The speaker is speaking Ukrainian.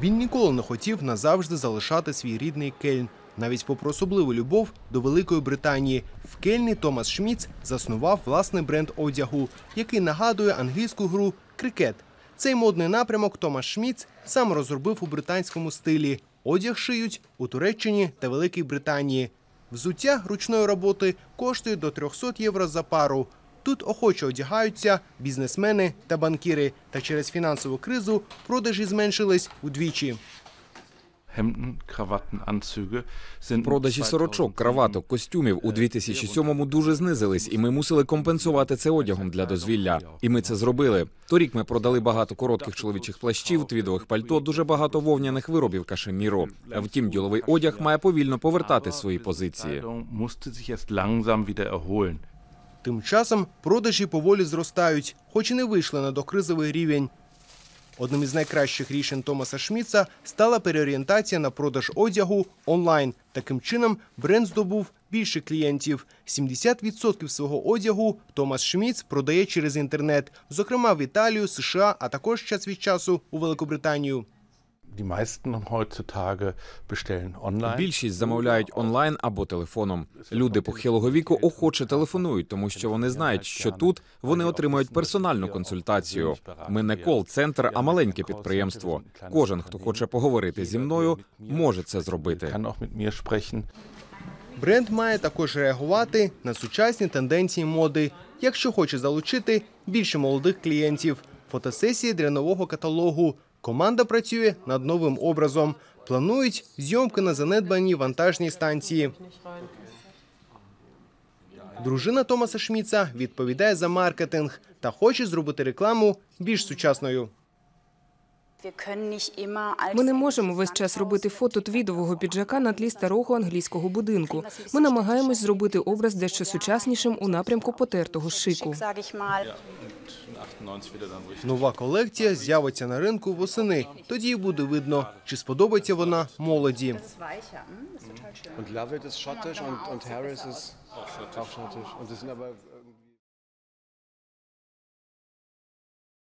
Він ніколи не хотів назавжди залишати свій рідний Кельн. Навіть попри особливу любов до Великої Британії, в Кельні Томас Шміц заснував власний бренд одягу, який нагадує англійську гру крикет. Цей модний напрямок Томас Шміц сам розробив у британському стилі. Одяг шиють у Туреччині та Великій Британії. Взуття ручної роботи коштує до 300 євро за пару. Тут охоче одягаються бізнесмени та банкіри. Та через фінансову кризу продажі зменшились удвічі. Продажі сорочок, краваток, костюмів у 2007-му дуже знизились, і ми мусили компенсувати це одягом для дозвілля. І ми це зробили. Торік ми продали багато коротких чоловічих плащів, твідових пальто, дуже багато вовняних виробів кашеміру. А Втім, діловий одяг має повільно повертати свої позиції. Тим часом продажі поволі зростають, хоч і не вийшли на докризовий рівень. Одним із найкращих рішень Томаса Шміца стала переорієнтація на продаж одягу онлайн. Таким чином бренд здобув більше клієнтів. 70% свого одягу Томас Шміц продає через інтернет, зокрема в Італію, США, а також час від часу у Великобританію. Більшість замовляють онлайн або телефоном. Люди похилого віку охоче телефонують, тому що вони знають, що тут вони отримають персональну консультацію. Ми не кол-центр, а маленьке підприємство. Кожен, хто хоче поговорити зі мною, може це зробити. Бренд має також реагувати на сучасні тенденції моди, якщо хоче залучити більше молодих клієнтів. Фотосесії для нового каталогу. Команда працює над новим образом. Планують зйомки на занедбаній вантажній станції. Дружина Томаса Шміца відповідає за маркетинг та хоче зробити рекламу більш сучасною. Ми не можемо весь час робити фото твідового піджака на тлі старого англійського будинку. Ми намагаємось зробити образ дещо сучаснішим у напрямку потертого шику. Нова колекція з'явиться на ринку восени. Тоді буде видно, чи сподобається вона молоді. Und Lovett ist schottisch und, und Harris ist auch schottisch. Und das sind aber